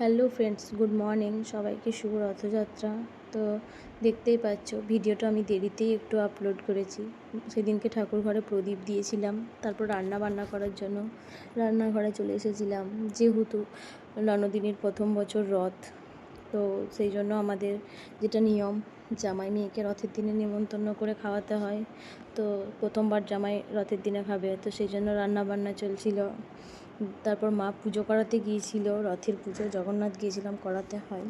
Hello friends good morning সবাইকে শুভ রথযাত্রা। তো দেখতেই পাচ্ছ, ভিডিওটা আমি দেরিতেই একটু আপলোড করেছি। সেদিনকে ঠাকুর ঘরে প্রদীপ দিয়েছিলাম, তারপর রান্না বান্না করার জন্য রান্নাঘরে চলে এসেছিলাম। যেহেতু ননদিনীর প্রথম বছর রথ, তো সেই জন্য আমাদের যেটা নিয়ম, জামাই মেয়েকে রথের দিনে নেমন্তন্ন করে খাওয়াতে হয়। তো প্রথমবার জামাই রথের দিনে খাবে, তো সেই জন্য রান্না বান্না চলছিল। তারপর মা পুজো করাতে গিয়েছিল, রথের পুজো, জগন্নাথ গিয়েছিলাম করাতে, হয়।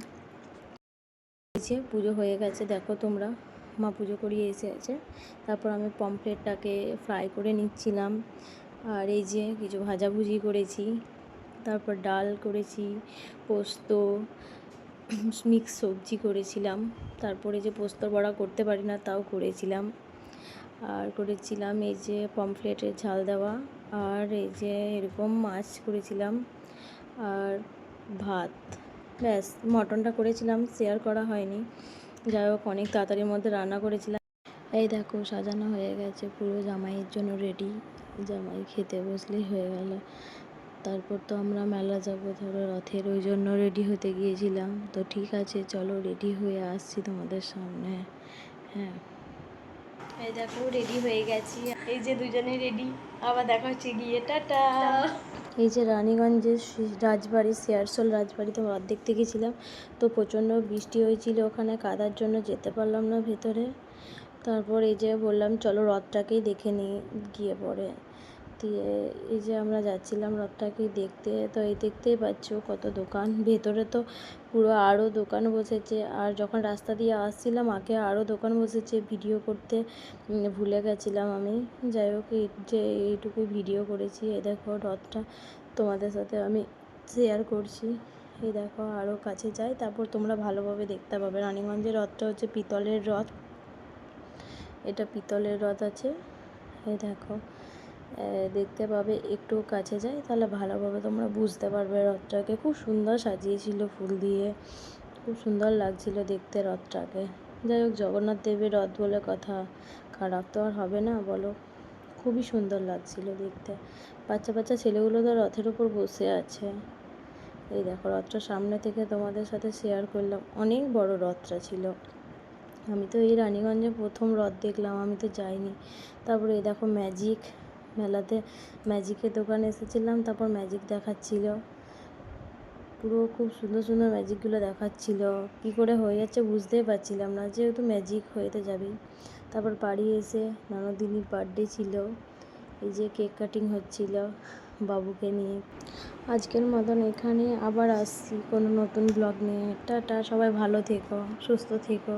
পুজো হয়ে গেছে, দেখো তোমরা। মা পুজো করিয়ে এসেছে। তারপর আমি পমফ্লেটটাকে ফ্রাই করে নিচ্ছিলাম। আর এই যে কিছু ভাজাভুজি করেছি, তারপর ডাল করেছি, পোস্ত, মিক্স সবজি করেছিলাম। তারপরে যে পোস্তর বড়া করতে পারি না, তাও করেছিলাম। আর করেছিলাম এই যে পমফ্লেটের ঝাল দেওয়া আর এই যে এরকম মাছ করেছিলাম আর ভাত। ব্যাস, মটনটা করেছিলাম শেয়ার করা হয়নি। যাই হোক, অনেক তাড়াতাড়ির মধ্যে রান্না করেছিলাম। এই দেখো, সাজানো হয়ে গেছে, পুরো জামাইয়ের জন্য রেডি জামাই খেতে বসলেই হয়ে গেল। তারপর তো আমরা মেলা যাব, ধরো রথের ওই জন্য রেডি হতে গিয়েছিলাম। তো ঠিক আছে, চলো রেডি হয়ে আসছি তোমাদের সামনে। হ্যাঁ। এই দেখো রেডি হয়ে গেছি। এই যে দুজনে রেডি আবার দেখা হচ্ছে গিয়ে, টাটা। এই যে রানীগঞ্জের রাজবাড়ি শেয়ারসোল রাজবাড়িতে দেখতে গেছিলাম। তো প্রচণ্ড বৃষ্টি হয়েছিল ওখানে, কাদার জন্য যেতে পারলাম না ভেতরে। তারপর এই যে বললাম, চলো রথটাকেই দেখে নিই, গিয়ে পরে। দিয়ে এই যে আমরা যাচ্ছিলাম রথটাকে দেখতে, তো এই দেখতেই পাচ্ছ কত দোকান। ভেতরে তো পুরো আরও দোকান বসেছে। আর যখন রাস্তা দিয়ে আসছিলাম আগে আরও দোকান বসেছে। ভিডিও করতে ভুলে গেছিলাম আমি। যাই হোক, এই যে এইটুকু ভিডিও করেছি। এই দেখো রথটা তোমাদের সাথে আমি শেয়ার করছি। এই দেখো আরও কাছে যাই, তারপর তোমরা ভালোভাবে দেখতে পাবে। রানীগঞ্জের রথটা হচ্ছে পিতলের রথ। এটা পিতলের রথ আছে। এই দেখো। দেখতে পাবে, একটু কাছে যাই, তাহলে ভালোভাবে তোমরা বুঝতে পারবে রথটাকে। খুব সুন্দর সাজিয়েছিল ফুল দিয়ে, খুব সুন্দর লাগছিল দেখতে রথটাকে। যাই হোক, জগন্নাথ দেবের রথ বলে কথা, খারাপ তো আর হবে না, বলো। খুবই সুন্দর লাগছিল দেখতে। বাচ্চা বাচ্চা ছেলেগুলো তো রথের উপর বসে আছে। এই দেখো, রথটা সামনে থেকে তোমাদের সাথে শেয়ার করলাম। অনেক বড় রথটা ছিল। আমি তো এই রানীগঞ্জে প্রথম রথ দেখলাম, আমি তো যাইনি। তারপরে এই দেখো ম্যাজিক মেলাতে ম্যাজিকের দোকানে এসেছিলাম, তারপর ম্যাজিক দেখাচ্ছিল। পুরো খুব সুন্দর সুন্দর ম্যাজিকগুলো দেখাচ্ছিল। কী করে হয়ে যাচ্ছে বুঝতেই পারছিলাম না, যেহেতু ম্যাজিক হয়ে তো যাবেই। তারপর বাড়ি এসে ননদিনীর বার্থডে ছিল, এই যে কেক কাটিং হচ্ছিল বাবুকে নিয়ে। আজকের মতন এখানে আবার আসছি কোনো নতুন ব্লগ নিয়ে। টাটা, সবাই ভালো থেকো, সুস্থ থেকো।